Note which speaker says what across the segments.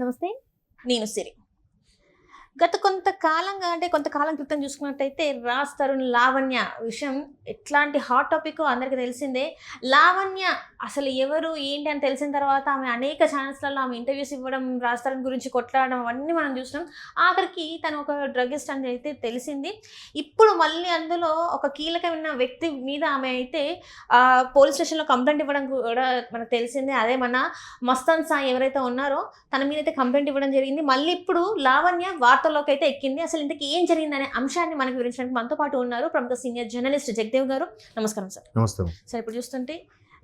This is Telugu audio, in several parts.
Speaker 1: నమస్తే. నేను సిరి. గత కొంతకాలంగా అంటే కొంతకాలం క్రితం చూసుకున్నట్టయితే రాజ్ తరుణ్ లావణ్య విషయం ఎట్లాంటి హాట్ టాపిక్ అందరికీ తెలిసిందే. లావణ్య అసలు ఎవరు ఏంటి అని తెలిసిన తర్వాత ఆమె అనేక ఛానల్స్లలో ఆమె ఇంటర్వ్యూస్ ఇవ్వడం రాజ్ తరుణ్ గురించి కొట్లాడడం అవన్నీ మనం చూసినాం. ఆఖరికి తను ఒక డ్రగిస్ట్ అని అయితే తెలిసింది. ఇప్పుడు మళ్ళీ అందులో ఒక కీలకమైన వ్యక్తి మీద ఆమె అయితే పోలీస్ స్టేషన్లో కంప్లైంట్ ఇవ్వడం కూడా మనకు తెలిసిందే. అదే మన మస్తాన్ సాయి ఎవరైతే ఉన్నారో తన మీద అయితే కంప్లైంట్ ఇవ్వడం జరిగింది. మళ్ళీ ఇప్పుడు లావణ్య వార్త వార్తల్లోకి అయితే ఎక్కింది. అసలు ఇంతకీ ఏం జరిగిందనే అంశాన్ని మనకు వివరించడానికి మనతో పాటు ఉన్నారు ప్రముఖ సీనియర్ జర్నలిస్ట్ జగదేవ్ గారు. నమస్కారం సార్.
Speaker 2: నమస్తే.
Speaker 1: సార్ ఇప్పుడు చూస్తుంటే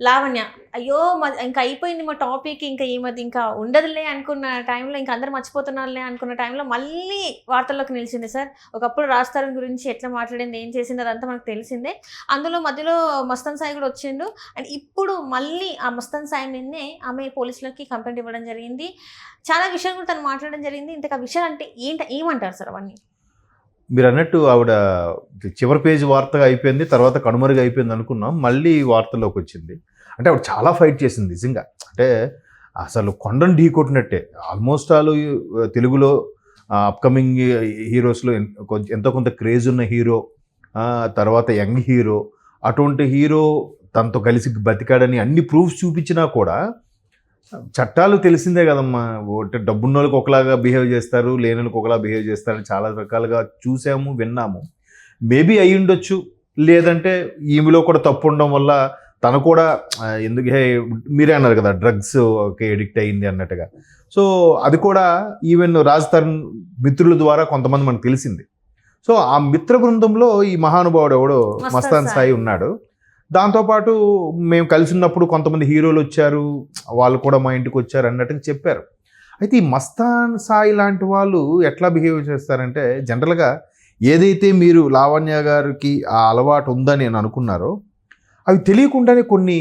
Speaker 1: లావణ్య అయ్యో ఇంకా అయిపోయింది మా టాపిక్ ఇంకా ఈ మధ్య ఇంకా ఉండదులే అనుకున్న టైంలో ఇంకా అందరు మర్చిపోతున్నారులే అనుకున్న టైంలో మళ్ళీ వార్తల్లోకి నిలిచింది సార్. ఒకప్పుడు రాస్తారు గురించి ఎట్లా మాట్లాడింది ఏం చేసింది అదంతా మనకు తెలిసిందే. అందులో మధ్యలో మస్తన్ సాయి కూడా వచ్చిండు. అండ్ ఇప్పుడు మళ్ళీ ఆ మస్తన్ సాయి నిన్నే ఆమె పోలీసులకి కంప్లైంట్ ఇవ్వడం జరిగింది. చాలా విషయాలు కూడా తను మాట్లాడడం జరిగింది. ఇంతకు ఆ విషయాలు అంటే ఏంట ఏమంటారు సార్ అవన్నీ?
Speaker 2: మీరు అన్నట్టు ఆవిడ చివరి పేజీ వార్తగా అయిపోయింది తర్వాత కనుమరుగా అయిపోయింది అనుకున్నాం. మళ్ళీ వార్తలోకి వచ్చింది. అంటే ఆవిడ చాలా ఫైట్ చేసింది నిజంగా. అంటే అసలు కొండను ఢీ కొట్టినట్టే. ఆల్మోస్ట్ ఆల్ తెలుగులో అప్కమింగ్ హీరోస్లో ఎంతో కొంత క్రేజ్ ఉన్న హీరో తర్వాత యంగ్ హీరో అటువంటి హీరో తనతో కలిసి బతికాడని అన్ని ప్రూఫ్స్ చూపించినా కూడా చట్టాలు తెలిసిందే కదమ్మా. ఒకటి డబ్బున్న వాళ్ళకి ఒకలాగా బిహేవ్ చేస్తారు లేని వాళ్ళకి ఒకలా బిహేవ్ చేస్తారని చాలా రకాలుగా చూసాము విన్నాము. మేబీ అయి ఉండొచ్చు లేదంటే ఈమెలో కూడా తప్పు ఉండడం వల్ల తను కూడా ఎందుకు మీరే అన్నారు కదా డ్రగ్స్ ఎడిక్ట్ అయింది అన్నట్టుగా. సో అది కూడా ఈవెన్ రాజ్ తరుణ్ మిత్రుల ద్వారా కొంతమంది మనకు తెలిసింది. సో ఆ మిత్ర బృందంలో ఈ మహానుభావుడు ఎవడో
Speaker 1: మస్తాన్. సాయి.
Speaker 2: ఉన్నాడు. దాంతోపాటు మేము కలిసి ఉన్నప్పుడు కొంతమంది హీరోలు వచ్చారు వాళ్ళు కూడా మా ఇంటికి వచ్చారు అన్నట్టుగా చెప్పారు. అయితే ఈ మస్తాన్ సాయి లాంటి వాళ్ళు ఎట్లా బిహేవ్ చేస్తారంటే జనరల్గా ఏదైతే మీరు లావణ్య గారికి ఆ అలవాటు ఉందని నేను అనుకున్నారో అవి తెలియకుండానే కొన్ని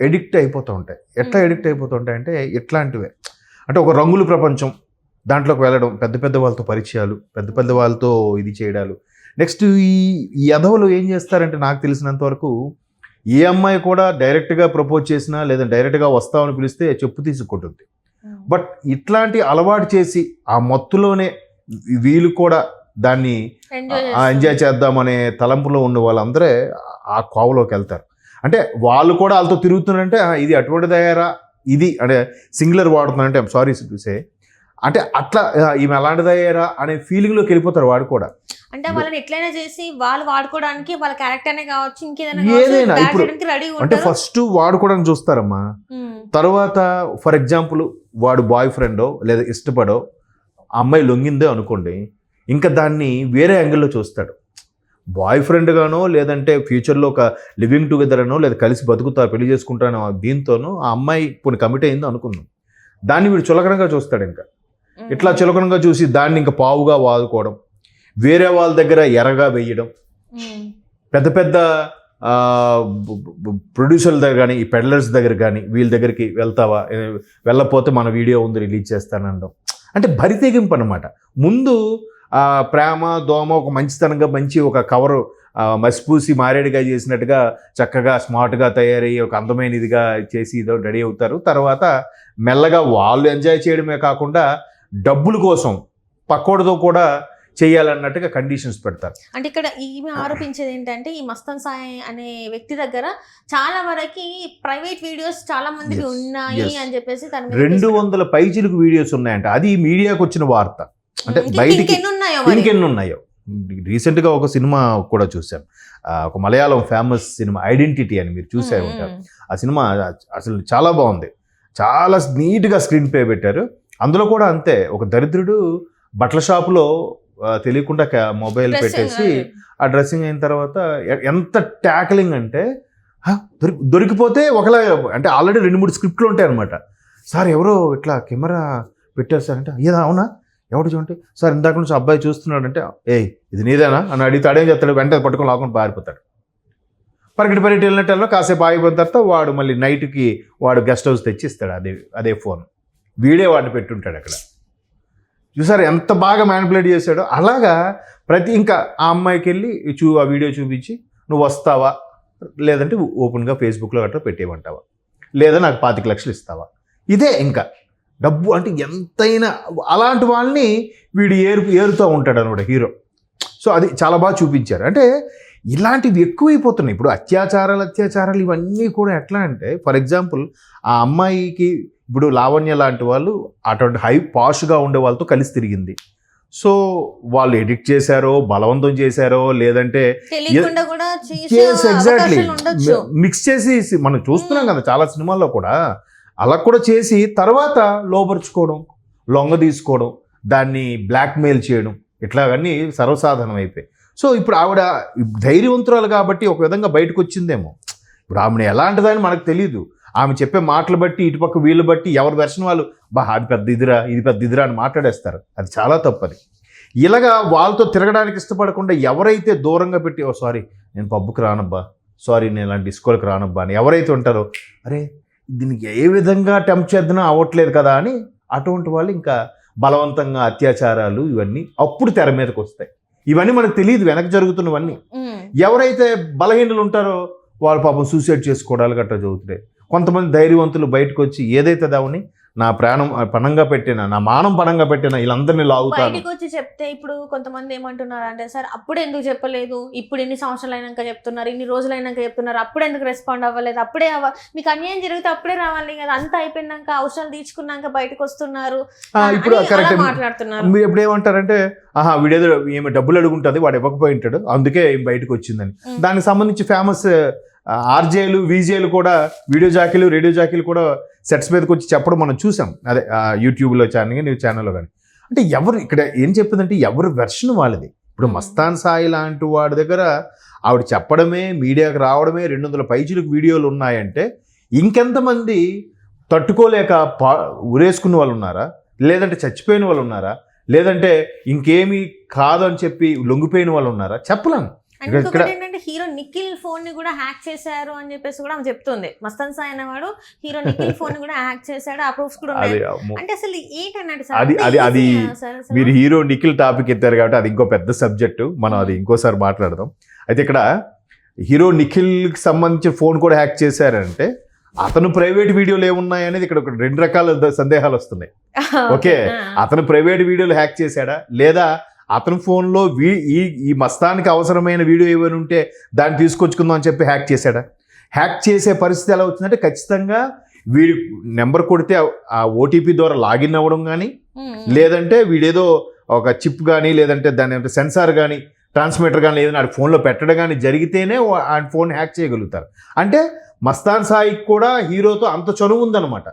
Speaker 2: ఎడిక్ట్ అయిపోతూ ఉంటాయి. ఎట్లా. ఎడిక్ట్ అయిపోతూ ఉంటాయి అంటే ఎట్లాంటివే అంటే ఒక రంగుల ప్రపంచం దాంట్లోకి వెళ్ళడం పెద్ద పెద్ద వాళ్ళతో పరిచయాలు పెద్ద పెద్ద వాళ్ళతో ఇది చేయడాలు. నెక్స్ట్ ఈ ఈ యధవులు ఏం చేస్తారంటే నాకు తెలిసినంత వరకు ఏ అమ్మాయి కూడా డైరెక్ట్గా ప్రపోజ్ చేసినా లేదా డైరెక్ట్గా వస్తామని పిలిస్తే చెప్పు తీసుకుంటుంది. బట్ ఇట్లాంటి అలవాటు చేసి ఆ మత్తులోనే వీళ్ళు కూడా దాన్ని
Speaker 1: ఎంజాయ్
Speaker 2: చేద్దామనే తలంపులో ఉన్న వాళ్ళందరే ఆ కోవలోకి వెళ్తారు. అంటే వాళ్ళు కూడా వాళ్ళతో తిరుగుతున్నారంటే "ఆ, ఇది అటువంటి దయారా ఇది అంటే సింగులర్ వాడుతున్నారంటే సారీ సే. అంటే అట్లా "ఆ, ఈమె అలాంటిది అయ్యారా? అనే ఫీలింగ్లోకి వెళ్ళిపోతారు వాడు కూడా.
Speaker 1: అంటే వాళ్ళని ఎట్లయినా చేసి వాళ్ళు వాడుకోవడానికి వాళ్ళ క్యారెక్టర్నే కావచ్చు ఇంకేదైనా
Speaker 2: ఇప్పుడు-
Speaker 1: రెడీ
Speaker 2: అంటే ఫస్ట్ వాడుకోవడానికి చూస్తారమ్మా. తర్వాత ఫర్ ఎగ్జాంపుల్ వాడు బాయ్ ఫ్రెండో లేదా ఇష్టపడో అమ్మాయి లొంగిందే అనుకోండి ఇంకా దాన్ని వేరే యాంగిల్లో చూస్తాడు. బాయ్ ఫ్రెండ్ గానో లేదంటే ఫ్యూచర్లో ఒక లివింగ్ టుగెదర్ అనో లేదా కలిసి బతుకుతా పెళ్ళి చేసుకుంటానో దీంతోనో ఆ అమ్మాయి ఇప్పుడు కమిట్ అయిందో అనుకుందాం. దాన్ని వీడు చులకనగా చూస్తాడు ఇంకా. ఇట్లా చులకనగా చూసి దాన్ని ఇంకా పావుగా వాదుకోవడం. వేరే వాళ్ళ దగ్గర ఎరగా వేయడం. పెద్ద పెద్ద ప్రొడ్యూసర్ల దగ్గర కానీ ఈ పెడ్లర్స్ దగ్గర కానీ వీళ్ళ దగ్గరికి వెళ్తావా? ఏ, వెళ్ళకపోతే మన వీడియో ఉంది రిలీజ్ చేస్తానడం అంటే భరితెగింపు అనమాట ముందు ప్రేమ దోమ ఒక మంచితనంగా మంచి ఒక కవరు మసిపూసి మారేడుగా చేసినట్టుగా చక్కగా స్మార్ట్గా తయారయ్యి ఒక అందమైన ఇదిగా చేసి ఇదో రెడీ అవుతారు. తర్వాత మెల్లగా వాళ్ళు ఎంజాయ్ చేయడమే కాకుండా డబ్బుల కోసం పక్కోడితో కూడా చేయాలన్నట్టుగా కండిషన్స్ పెడతారు.
Speaker 1: అంటే ఇక్కడ ఈమె ఆరోపించేది ఏంటంటే ఈ మస్తాన్ సాయి అనే వ్యక్తి దగ్గర చాలా వరకు ప్రైవేట్ వీడియోస్ చాలా మందికి
Speaker 2: Yes,
Speaker 1: ఉన్నాయి. అని చెప్పేసి మీద
Speaker 2: రెండు వందల పైచిలకు వీడియోస్ ఉన్నాయంట. అది మీడియాకు వచ్చిన వార్త. అంటే బయటికి
Speaker 1: ఇంకెన్ని ఉన్నాయో
Speaker 2: రీసెంట్గా ఒక సినిమా కూడా చూసాం ఒక మలయాళం ఫేమస్ సినిమా ఐడెంటిటీ అని మీరు చూసే ఉంటారు. ఆ సినిమా అసలు చాలా బాగుంది. చాలా నీట్గా స్క్రీన్ ప్లే పెట్టారు. అందులో కూడా అంతే. ఒక దరిద్రుడు బట్టల షాపులో తెలియకుండా మొబైల్ పెట్టేసి
Speaker 1: ఆ,
Speaker 2: డ్రెస్సింగ్ అయిన తర్వాత ఎంత ట్యాక్లింగ్ అంటే "హ, దొరికి దొరికిపోతే ఒకలా అంటే ఆల్రెడీ రెండు మూడు స్క్రిప్ట్లు ఉంటాయి అనమాట సార్ ఎవరో ఇట్లా కెమెరా పెట్టారు సార్ అంటే అయ్యేదా అవునా? ఎవడు చూడండి? సార్ ఇందాక నుంచి అబ్బాయి చూస్తున్నాడు అంటే ఏయ్ ఇది నీదేనా? అని అడిగితే అడేం చెప్తాడు వెంటనే పట్టుకొని లాకుండా పారిపోతాడు. పరిగెట్టి పరిగెట్టి వెళ్ళినట్టల్లో కాసేపు ఆగిపోయిన తర్వాత వాడు మళ్ళీ నైట్కి వాడు గెస్ట్ హౌస్ తెచ్చి ఇస్తాడు అదే అదే ఫోన్. వీడే వాడిని పెట్టుంటాడు అక్కడ. చూసారు ఎంత బాగా మ్యానిపులేట్ చేశాడో? అలాగా ప్రతి ఇంకా ఆ అమ్మాయికి వెళ్ళి చూ ఆ వీడియో చూపించి నువ్వు వస్తావా? లేదంటే ఓపెన్గా ఫేస్బుక్లో గట్రా పెట్టేయమంటావా? లేదా నాకు పాతిక లక్షలు ఇస్తావా? ఇదే ఇంకా. డబ్బు అంటే ఎంతైనా అలాంటి వాళ్ళని వీడు ఏరు ఏరుతూ ఉంటాడు అనమాట హీరో. సో అది చాలా బాగా చూపించారు. అంటే ఇలాంటివి ఎక్కువైపోతున్నాయి. ఇప్పుడు అత్యాచారాలు అత్యాచారాలు ఇవన్నీ కూడా ఎట్లా అంటే ఫర్ ఎగ్జాంపుల్ ఆ అమ్మాయికి ఇప్పుడు లావణ్య లాంటి వాళ్ళు అటువంటి హై పాష్గా ఉండే వాళ్ళతో కలిసి తిరిగింది. సో వాళ్ళు ఎడిట్ చేశారో బలవంతం చేశారో లేదంటే ఎగ్జాక్ట్లీ మిక్స్ చేసి మనం చూస్తున్నాం కదా చాలా సినిమాల్లో కూడా. అలా కూడా చేసి తర్వాత లోపరుచుకోవడం లొంగ తీసుకోవడం దాన్ని బ్లాక్మెయిల్ చేయడం ఇట్లాగన్నీ సర్వసాధారణం అయిపోయి సో ఇప్పుడు ఆవిడ ధైర్యవంతురాలు కాబట్టి ఒక విధంగా బయటకు వచ్చిందేమో. ఇప్పుడు ఆమెను ఎలాంటిదని మనకు తెలియదు ఆమె చెప్పే మాటలు బట్టి ఇటుపక్క వీళ్ళు బట్టి ఎవరి వెర్షన్ వాళ్ళు బా అది పెద్ద ఇదిరా ఇది పెద్ద ఇదిరా అని మాట్లాడేస్తారు. అది చాలా తప్పది. ఇలాగా వాళ్ళతో తిరగడానికి ఇష్టపడకుండా ఎవరైతే దూరంగా పెట్టి ఓ సారీ నేను పబ్బుకి రానబ్బా సారీ నేను ఇలాంటి డిస్కోలకు రానబ్బా అని ఎవరైతే ఉంటారో అరే దీనికి ఏ విధంగా టెంప్ చేద్దాం అవ్వట్లేదు కదా అని అటువంటి వాళ్ళు ఇంకా బలవంతంగా అత్యాచారాలు ఇవన్నీ అప్పుడు తెర మీదకి వస్తాయి. ఇవన్నీ మనకు తెలియదు వెనక జరుగుతున్నవన్నీ. ఎవరైతే బలహీనులు ఉంటారో వాళ్ళు పాపం సూసైడ్ చేసుకోవడాలు గట్రా జరుగుతున్నాయి. కొంతమంది ధైర్యవంతులు బయటకు వచ్చి ఏదైతే దావుని నా ప్రాణం పణంగా పెట్టినా నా మానం పణంగా పెట్టినా వీళ్ళందరినీ లాగుతాను.
Speaker 1: బయటికి వచ్చి చెప్తే ఇప్పుడు కొంతమంది ఏమంటున్నారు అంటే సార్ అప్పుడు ఎందుకు చెప్పలేదు? ఇప్పుడు ఎన్ని సంవత్సరాలు అయినాక చెప్తున్నారు ఇన్ని రోజులు అయినాక చెప్తున్నారు అప్పుడు ఎందుకు రెస్పాండ్ అవ్వలేదు? అప్పుడే అవ్వ మీకు అన్యాయం జరిగితే అప్పుడే రావాలి కదా అంతా అయిపోయినాక అవసరాలు తీర్చుకున్నాక బయటకు వస్తున్నారు
Speaker 2: ఇప్పుడు కరెక్ట్.
Speaker 1: మాట్లాడుతున్నారు.
Speaker 2: మీరు ఎప్పుడు ఏమంటారంటే ఆహా వీడేదో ఏమి డబ్బులు అడుగుంటుంది వాడు ఇవ్వకపోయి ఉంటాడు అందుకే బయటకు వచ్చిందని. దానికి సంబంధించి ఫేమస్ ఆర్జేలు వీజేలు కూడా వీడియో జాకీలు రేడియో జాకీలు కూడా సెట్స్ మీదకి వచ్చి చెప్పడం మనం చూసాం. అదే యూట్యూబ్లో ఛానల్ న్యూస్ ఛానల్లో కానీ. అంటే ఎవరు ఇక్కడ ఏం చెప్పిందంటే ఎవరు వెర్షన్ వాళ్ళది. ఇప్పుడు. మస్తాన్ సాయి లాంటి వాడి దగ్గర ఆవిడ చెప్పడమే మీడియాకి రావడమే రెండు వందల పైచులకు వీడియోలు ఉన్నాయంటే ఇంకెంతమంది తట్టుకోలేక పా ఉరేసుకున్న వాళ్ళు ఉన్నారా? లేదంటే చచ్చిపోయిన వాళ్ళు ఉన్నారా? లేదంటే ఇంకేమీ కాదు అని చెప్పి లొంగిపోయిన వాళ్ళు ఉన్నారా? చెప్పలేము.
Speaker 1: ఏంటంటే హీరో నిఖిల్ ఫోన్ని కూడా హ్యాక్ చేశారు అని చెప్పేసి కూడా ఆమె చెప్తుంది. మస్తన్ సాయి అనేవాడు హీరో నిఖిల్ ఫోన్ని కూడా హ్యాక్ చేశాడు. ఆ ప్రూఫ్స్ కూడా. అంటే అసలు ఏంటన్నాడు
Speaker 2: అది- అది- అది మీరు హీరో నిఖిల్ టాపిక్ ఎత్తారు కాబట్టి అది ఇంకో పెద్ద సబ్జెక్టు. మనం అది ఇంకోసారి మాట్లాడదాం. అయితే ఇక్కడ హీరో నిఖిల్కి సంబంధించిన ఫోన్ కూడా హ్యాక్ చేశారంటే అతను ప్రైవేట్ వీడియోలు ఏమున్నాయి అనేది ఇక్కడ ఒక రెండు రకాల సందేహాలు వస్తున్నాయి. ఓకే. అతను ప్రైవేట్ వీడియోలు హ్యాక్ చేశాడా? లేదా అతని ఫోన్లో వీ ఈ ఈ మస్తానికి అవసరమైన వీడియో ఏమైనా ఉంటే దాన్ని తీసుకొచ్చుకుందాం అని చెప్పి హ్యాక్ చేశాడా? హ్యాక్ చేసే పరిస్థితి ఎలా వచ్చిందంటే ఖచ్చితంగా వీడి నెంబర్ కొడితే ఆ- ఓటీపీ ద్వారా లాగిన్ అవ్వడం కానీ లేదంటే వీడేదో ఒక చిప్ కానీ లేదంటే దాని సెన్సార్ కానీ ట్రాన్స్మిటర్ కానీ ఏదైనా ఆడి ఫోన్లో పెట్టడం కానీ జరిగితేనే ఆ ఫోన్ హ్యాక్ చేయగలుగుతారు. అంటే మస్తాన్ సాయికి కూడా హీరోతో అంత చనువు ఉందన్నమాట.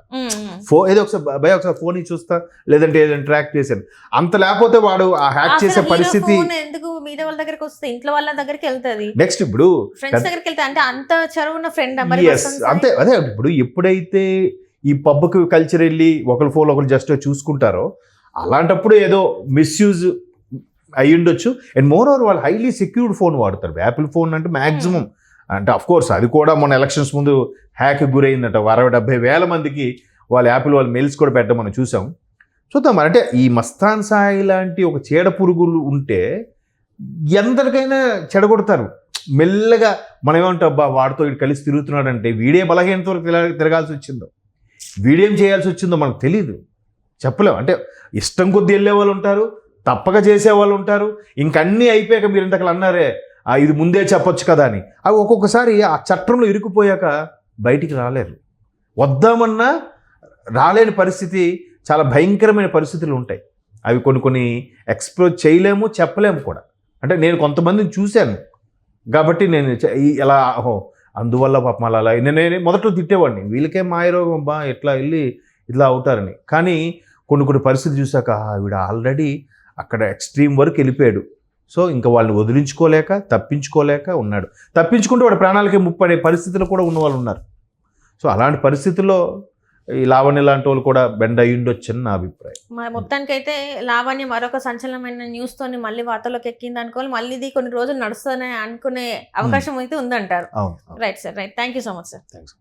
Speaker 2: ఫో ఏదో ఒకసారి భయ ఒకసారి ఫోన్ చూస్తా లేదంటే ఏదైనా ట్రాక్ చేశాను. అంత లేకపోతే వాడు ఆ హ్యాక్ చేసే పరిస్థితి
Speaker 1: ఎందుకు మీద వాళ్ళ దగ్గరికి వస్తే ఇంట్లో వాళ్ళ దగ్గరికి వెళ్తది?
Speaker 2: నెక్స్ట్ ఇప్పుడు
Speaker 1: ఫ్రెండ్స్ దగ్గరికి వెళ్తే అంటే అంత చరువున్న ఫ్రెండ్
Speaker 2: అంతే అదే ఇప్పుడు ఎప్పుడైతే ఈ పబ్కి కల్చర్ వెళ్ళి ఒకరి ఫోన్ ఒకరు జస్ట్ చూసుకుంటారో అలాంటప్పుడు ఏదో మిస్యూజ్ అయి ఉండొచ్చు అండ్ మోర్ ఓవర్ వాళ్ళు హైలీ సెక్యూర్డ్ ఫోన్ వాడతారు. యాపిల్ ఫోన్ అంటే మ్యాక్సిమం అంటే అఫ్ కోర్స్ అది కూడా మన ఎలక్షన్స్ ముందు హ్యాక్ గురైందట. అరవై డెబ్బై వేల మందికి వాళ్ళ యాపిల్ వాళ్ళ మెయిల్స్ కూడా పెట్టడం మనం చూసాం. చూద్దాం మరి. అంటే ఈ మస్తాన్ సాయి లాంటి ఒక చీడ పురుగులు ఉంటే ఎందరికైనా చెడగొడతారు. మెల్లగా మనం ఏమంటాం అబ్బా వాడితో ఇటు కలిసి తిరుగుతున్నాడంటే వీడే బలహీనత వరకు తిరగాల్సి వచ్చిందో? వీడేం చేయాల్సి వచ్చిందో మనకు తెలియదు చెప్పలేం. అంటే ఇష్టం కొద్దీ వెళ్ళే వాళ్ళు ఉంటారు. తప్పక చేసే వాళ్ళు ఉంటారు. ఇంకన్నీ అయిపోయాక మీరు ఇంతకలు అన్నారే ఇది ముందే చెప్పొచ్చు కదా అని. అవి ఒక్కొక్కసారి ఆ చట్టంలో ఇరుకుపోయాక బయటికి రాలేరు. వద్దామన్నా రాలేని పరిస్థితి చాలా భయంకరమైన పరిస్థితులు ఉంటాయి. అవి కొన్ని కొన్ని ఎక్స్ప్లోర్ చేయలేము చెప్పలేము కూడా. అంటే నేను కొంతమందిని చూశాను. కాబట్టి నేను ఎలా ఓహో అందువల్ల పాపం అలా అలా. నేను మొదట్లో తిట్టేవాడిని. వీళ్ళకే మాయరోగం బా ఎట్లా వెళ్ళి ఇట్లా అవుతారని. కానీ కొన్ని కొన్ని పరిస్థితులు చూశాక "ఆ, వీడు ఆల్రెడీ అక్కడ ఎక్స్ట్రీమ్ వరకు వెళ్ళిపోయాడు. సో ఇంకా వాళ్ళని వదిలించుకోలేక తప్పించుకోలేక ఉన్నాడు. తప్పించుకుంటే వాడి ప్రాణాలకి ముప్పడే పరిస్థితులు కూడా ఉన్న వాళ్ళు ఉన్నారు. సో అలాంటి పరిస్థితుల్లో ఈ లావణ్య లాంటి వాళ్ళు కూడా బెండ్ అయ్యి అని నా అభిప్రాయం.
Speaker 1: మరి మొత్తానికైతే లావణ్య మరొక సంచలనమైన న్యూస్ తోని మళ్ళీ వార్తలోకి ఎక్కింది అనుకోవాలి. మళ్ళీ ఇది కొన్ని రోజులు నడుస్తుందని అనుకునే అవకాశం అయితే ఉందంటారు. Right sir right. Thank you so much sir.
Speaker 2: Thanks